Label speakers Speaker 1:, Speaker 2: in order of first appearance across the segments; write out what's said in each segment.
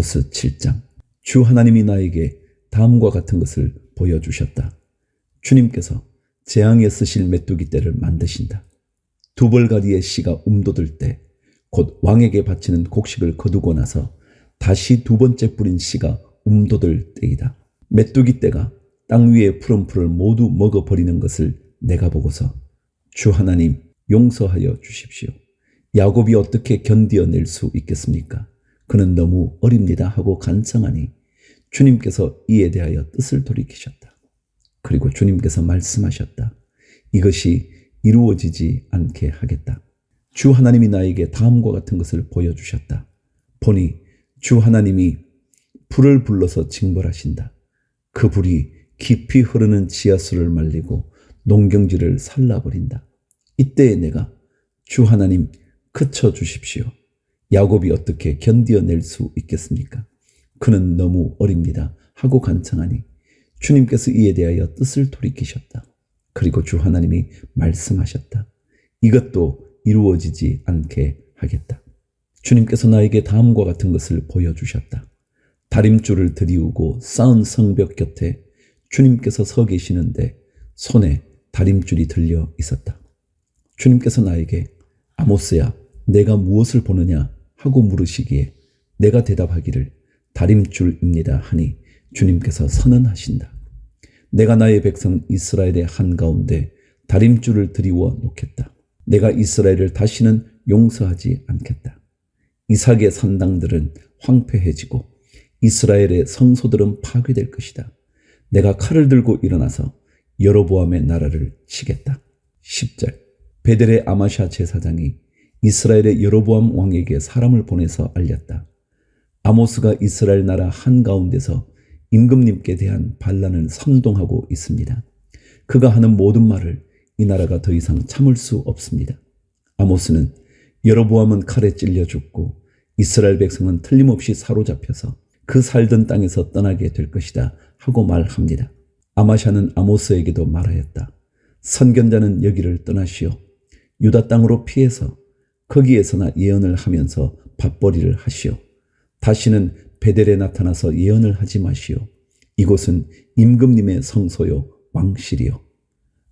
Speaker 1: 아모스 7장 주 하나님이 나에게 다음과 같은 것을 보여주셨다. 주님께서 재앙에 쓰실 메뚜기 떼를 만드신다. 두벌가리의 씨가 움돋을 때 곧 왕에게 바치는 곡식을 거두고 나서 다시 두 번째 뿌린 씨가 움돋을 때이다. 메뚜기 떼가 땅 위의 푸른 풀을 모두 먹어버리는 것을 내가 보고서 주 하나님 용서하여 주십시오. 야곱이 어떻게 견디어낼 수 있겠습니까? 그는 너무 어립니다 하고 간청하니 주님께서 이에 대하여 뜻을 돌이키셨다. 그리고 주님께서 말씀하셨다. 이것이 이루어지지 않게 하겠다. 주 하나님이 나에게 다음과 같은 것을 보여주셨다. 보니 주 하나님이 불을 불러서 징벌하신다. 그 불이 깊이 흐르는 지하수를 말리고 농경지를 살라버린다. 이때에 내가 주 하나님 그쳐 주십시오. 야곱이 어떻게 견디어낼 수 있겠습니까? 그는 너무 어립니다. 하고 간청하니 주님께서 이에 대하여 뜻을 돌이키셨다. 그리고 주 하나님이 말씀하셨다. 이것도 이루어지지 않게 하겠다. 주님께서 나에게 다음과 같은 것을 보여주셨다. 다림줄을 들이우고 쌓은 성벽 곁에 주님께서 서 계시는데 손에 다림줄이 들려 있었다. 주님께서 나에게 아모스야 내가 무엇을 보느냐 하고 물으시기에 내가 대답하기를 다림줄입니다 하니 주님께서 선언하신다. 내가 나의 백성 이스라엘의 한가운데 다림줄을 들이워 놓겠다. 내가 이스라엘을 다시는 용서하지 않겠다. 이삭의 산당들은 황폐해지고 이스라엘의 성소들은 파괴될 것이다. 내가 칼을 들고 일어나서 여로보암의 나라를 치겠다. 10절 베델의 아마샤 제사장이 이스라엘의 여로보암 왕에게 사람을 보내서 알렸다. 아모스가 이스라엘 나라 한가운데서 임금님께 대한 반란을 선동하고 있습니다. 그가 하는 모든 말을 이 나라가 더 이상 참을 수 없습니다. 아모스는 여로보암은 칼에 찔려 죽고 이스라엘 백성은 틀림없이 사로잡혀서 그 살던 땅에서 떠나게 될 것이다 하고 말합니다. 아마샤는 아모스에게도 말하였다. 선견자는 여기를 떠나시오. 유다 땅으로 피해서 거기에서나 예언을 하면서 밥벌이를 하시오. 다시는 베델에 나타나서 예언을 하지 마시오. 이곳은 임금님의 성소요 왕실이요.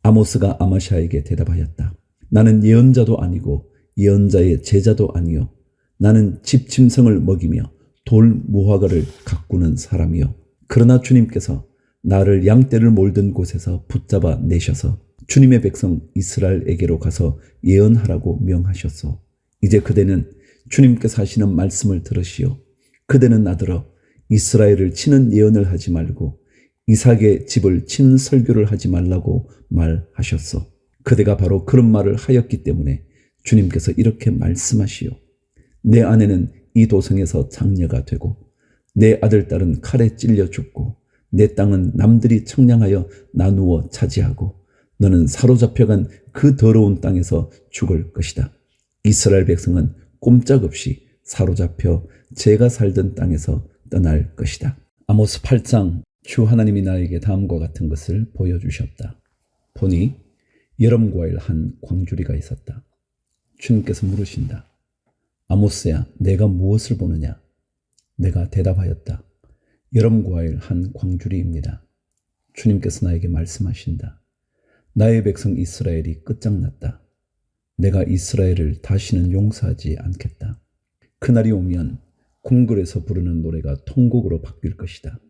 Speaker 1: 아모스가 아마샤에게 대답하였다. 나는 예언자도 아니고 예언자의 제자도 아니요. 나는 집짐승을 먹이며 돌 무화과를 가꾸는 사람이요. 그러나 주님께서 나를 양떼를 몰던 곳에서 붙잡아 내셔서 주님의 백성 이스라엘에게로 가서 예언하라고 명하셨소. 이제 그대는 주님께서 하시는 말씀을 들으시오. 그대는 나더러 이스라엘을 치는 예언을 하지 말고 이삭의 집을 치는 설교를 하지 말라고 말하셨소. 그대가 바로 그런 말을 하였기 때문에 주님께서 이렇게 말씀하시오. 내 아내는 이 도성에서 장녀가 되고 내 아들 딸은 칼에 찔려 죽고 내 땅은 남들이 청량하여 나누어 차지하고 너는 사로잡혀간 그 더러운 땅에서 죽을 것이다. 이스라엘 백성은 꼼짝없이 사로잡혀 제가 살던 땅에서 떠날 것이다. 아모스 8장 주 하나님이 나에게 다음과 같은 것을 보여주셨다. 보니 여름 과일 한 광주리가 있었다. 주님께서 물으신다. 아모스야, 내가 무엇을 보느냐? 내가 대답하였다. 여름 과일 한 광주리입니다. 주님께서 나에게 말씀하신다. 나의 백성 이스라엘이 끝장났다. 내가 이스라엘을 다시는 용서하지 않겠다. 그날이 오면 궁궐에서 부르는 노래가 통곡으로 바뀔 것이다.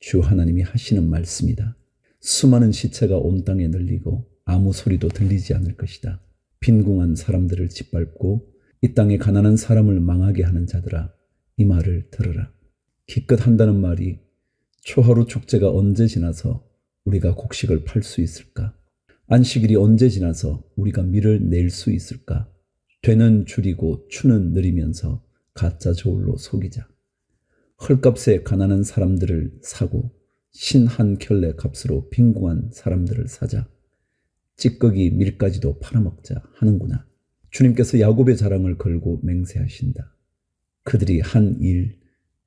Speaker 1: 주 하나님이 하시는 말씀이다. 수많은 시체가 온 땅에 널리고 아무 소리도 들리지 않을 것이다. 빈궁한 사람들을 짓밟고 이 땅에 가난한 사람을 망하게 하는 자들아 이 말을 들으라. 기껏 한다는 말이 초하루 축제가 언제 지나서 우리가 곡식을 팔 수 있을까? 안식일이 언제 지나서 우리가 밀을 낼수 있을까? 되는 줄이고 추는 느리면서 가짜 저울로 속이자. 헐값에 가난한 사람들을 사고 신 한 켤레 값으로 빈궁한 사람들을 사자. 찌꺼기 밀까지도 팔아먹자 하는구나. 주님께서 야곱의 자랑을 걸고 맹세하신다. 그들이 한 일,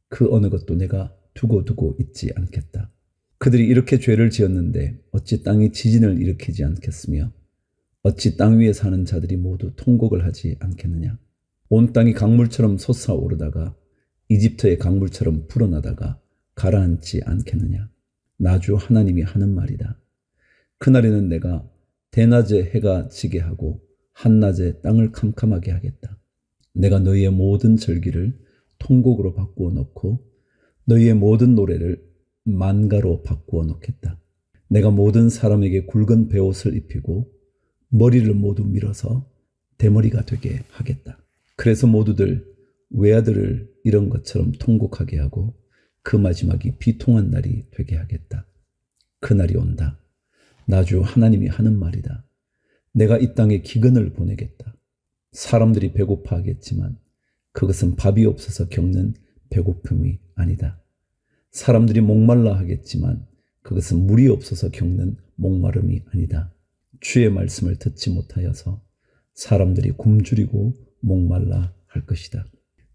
Speaker 1: 그 어느 것도 내가 두고 두고 있지 않겠다. 그들이 이렇게 죄를 지었는데 어찌 땅이 지진을 일으키지 않겠으며 어찌 땅 위에 사는 자들이 모두 통곡을 하지 않겠느냐. 온 땅이 강물처럼 솟아오르다가 이집트의 강물처럼 불어나다가 가라앉지 않겠느냐. 나주 하나님이 하는 말이다. 그날에는 내가 대낮에 해가 지게 하고 한낮에 땅을 캄캄하게 하겠다. 내가 너희의 모든 절기를 통곡으로 바꾸어 놓고 너희의 모든 노래를 만가로 바꾸어 놓겠다. 내가 모든 사람에게 굵은 베옷을 입히고 머리를 모두 밀어서 대머리가 되게 하겠다. 그래서 모두들 외아들을 이런 것처럼 통곡하게 하고 그 마지막이 비통한 날이 되게 하겠다. 그 날이 온다. 나주 하나님이 하는 말이다. 내가 이 땅에 기근을 보내겠다. 사람들이 배고파하겠지만 그것은 밥이 없어서 겪는 배고픔이 아니다. 사람들이 목말라 하겠지만 그것은 물이 없어서 겪는 목마름이 아니다. 주의 말씀을 듣지 못하여서 사람들이 굶주리고 목말라 할 것이다.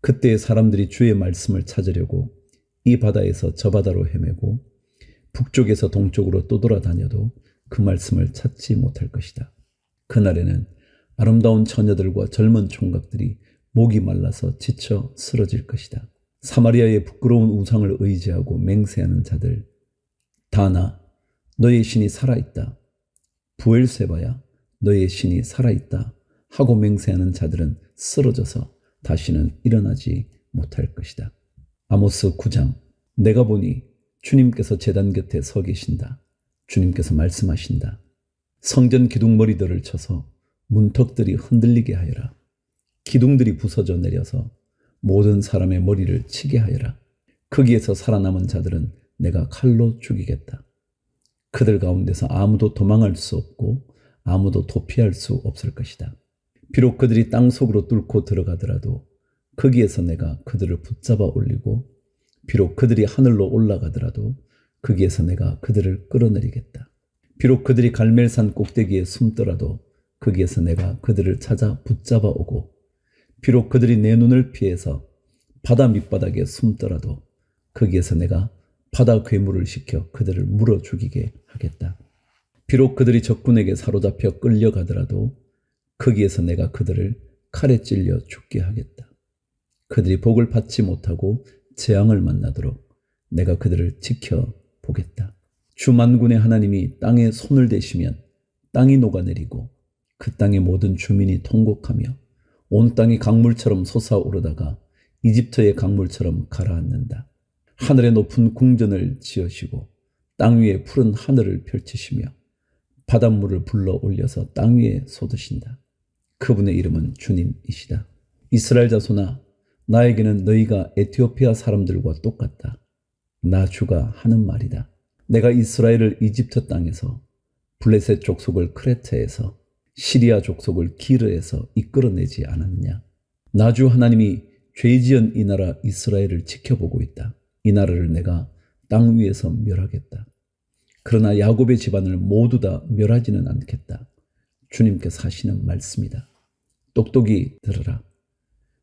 Speaker 1: 그때 사람들이 주의 말씀을 찾으려고 이 바다에서 저 바다로 헤매고 북쪽에서 동쪽으로 떠돌아다녀도 그 말씀을 찾지 못할 것이다. 그날에는 아름다운 처녀들과 젊은 총각들이 목이 말라서 지쳐 쓰러질 것이다. 사마리아의 부끄러운 우상을 의지하고 맹세하는 자들 다나 너의 신이 살아있다. 부엘세바야 너의 신이 살아있다. 하고 맹세하는 자들은 쓰러져서 다시는 일어나지 못할 것이다. 아모스 9장 내가 보니 주님께서 제단 곁에 서 계신다. 주님께서 말씀하신다. 성전 기둥머리들을 쳐서 문턱들이 흔들리게 하여라. 기둥들이 부서져 내려서 모든 사람의 머리를 치게 하여라. 거기에서 살아남은 자들은 내가 칼로 죽이겠다. 그들 가운데서 아무도 도망할 수 없고 아무도 도피할 수 없을 것이다. 비록 그들이 땅 속으로 뚫고 들어가더라도 거기에서 내가 그들을 붙잡아 올리고 비록 그들이 하늘로 올라가더라도 거기에서 내가 그들을 끌어내리겠다. 비록 그들이 갈멜산 꼭대기에 숨더라도 거기에서 내가 그들을 찾아 붙잡아 오고 비록 그들이 내 눈을 피해서 바다 밑바닥에 숨더라도 거기에서 내가 바다 괴물을 시켜 그들을 물어 죽이게 하겠다. 비록 그들이 적군에게 사로잡혀 끌려가더라도 거기에서 내가 그들을 칼에 찔려 죽게 하겠다. 그들이 복을 받지 못하고 재앙을 만나도록 내가 그들을 지켜 보겠다. 주 만군의 하나님이 땅에 손을 대시면 땅이 녹아내리고 그 땅의 모든 주민이 통곡하며 온 땅이 강물처럼 솟아오르다가 이집트의 강물처럼 가라앉는다. 하늘의 높은 궁전을 지으시고 땅 위에 푸른 하늘을 펼치시며 바닷물을 불러 올려서 땅 위에 쏟으신다. 그분의 이름은 주님이시다. 이스라엘 자손아, 나에게는 너희가 에티오피아 사람들과 똑같다. 나 주가 하는 말이다. 내가 이스라엘을 이집트 땅에서 블레셋 족속을 크레트에서 시리아 족속을 기르에서 이끌어내지 않았느냐. 나주 하나님이 죄 지은 이 나라 이스라엘을 지켜보고 있다. 이 나라를 내가 땅 위에서 멸하겠다. 그러나 야곱의 집안을 모두 다 멸하지는 않겠다. 주님께서 하시는 말씀이다. 똑똑히 들으라.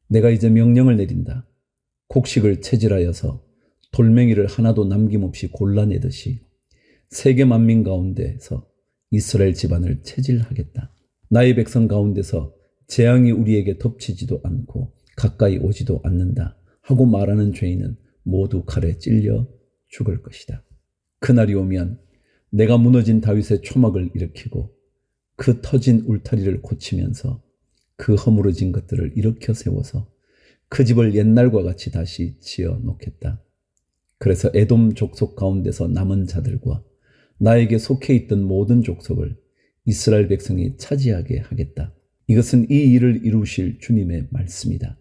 Speaker 1: 내가 이제 명령을 내린다. 곡식을 체질하여서 돌멩이를 하나도 남김없이 골라내듯이 세계 만민 가운데서 이스라엘 집안을 체질하겠다. 나의 백성 가운데서 재앙이 우리에게 덮치지도 않고 가까이 오지도 않는다 하고 말하는 죄인은 모두 칼에 찔려 죽을 것이다. 그날이 오면 내가 무너진 다윗의 초막을 일으키고 그 터진 울타리를 고치면서 그 허물어진 것들을 일으켜 세워서 그 집을 옛날과 같이 다시 지어 놓겠다. 그래서 에돔 족속 가운데서 남은 자들과 나에게 속해 있던 모든 족속을 이스라엘 백성이 차지하게 하겠다. 이것은 이 일을 이루실 주님의 말씀이다.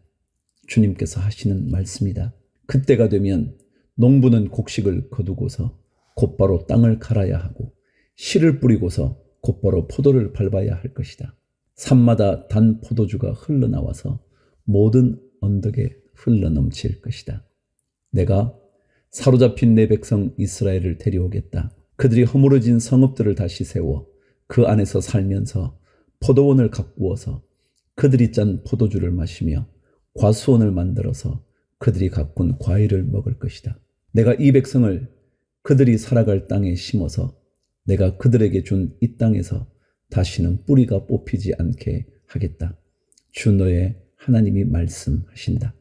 Speaker 1: 주님께서 하시는 말씀이다. 그때가 되면 농부는 곡식을 거두고서 곧바로 땅을 갈아야 하고 씨를 뿌리고서 곧바로 포도를 밟아야 할 것이다. 산마다 단 포도주가 흘러나와서 모든 언덕에 흘러넘칠 것이다. 내가 사로잡힌 내 백성 이스라엘을 데려오겠다. 그들이 허물어진 성읍들을 다시 세워 그 안에서 살면서 포도원을 가꾸어서 그들이 짠 포도주를 마시며 과수원을 만들어서 그들이 가꾼 과일을 먹을 것이다. 내가 이 백성을 그들이 살아갈 땅에 심어서 내가 그들에게 준 이 땅에서 다시는 뿌리가 뽑히지 않게 하겠다. 주 너의 하나님이 말씀하신다.